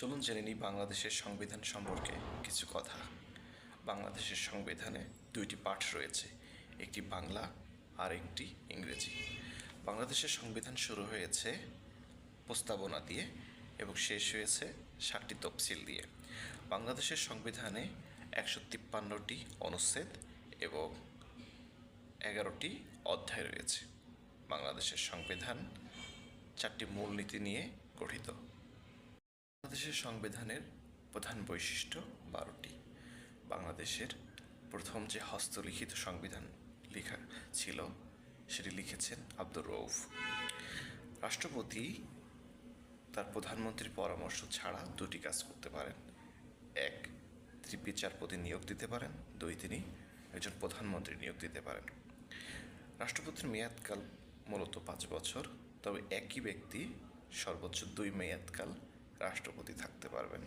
চলুন জেনে নিই বাংলাদেশের সংবিধান সম্পর্কে কিছু কথা। বাংলাদেশের সংবিধানে দুইটি পাঠ রয়েছে, একটি বাংলা আর একটি ইংরেজি। বাংলাদেশের সংবিধান শুরু হয়েছে প্রস্তাবনা দিয়ে এবং শেষ হয়েছে ষাটটি তফসিল দিয়ে। বাংলাদেশের সংবিধানে একশো তিপ্পান্নটি অনুচ্ছেদ এবং এগারোটি অধ্যায় রয়েছে। বাংলাদেশের সংবিধান চারটি মূলনীতি নিয়ে গঠিত। বাংলাদেশের সংবিধানের প্রধান বৈশিষ্ট্য বারোটি। বাংলাদেশের প্রথম যে হস্তলিখিত সংবিধান লেখা ছিল, সেটি লিখেছেন আব্দুর রৌফ রাষ্ট্রপতি তার প্রধানমন্ত্রীর পরামর্শ ছাড়া দুটি কাজ করতে পারেন। এক, তিনি বিচারপতি নিয়োগ দিতে পারেন। দুই, তিনি একজন প্রধানমন্ত্রী নিয়োগ দিতে পারেন। রাষ্ট্রপতির মেয়াদকাল মূলত পাঁচ বছর, তবে একই ব্যক্তি সর্বোচ্চ দুই মেয়াদকাল রাষ্ট্রপতি থাকতে পারবেন।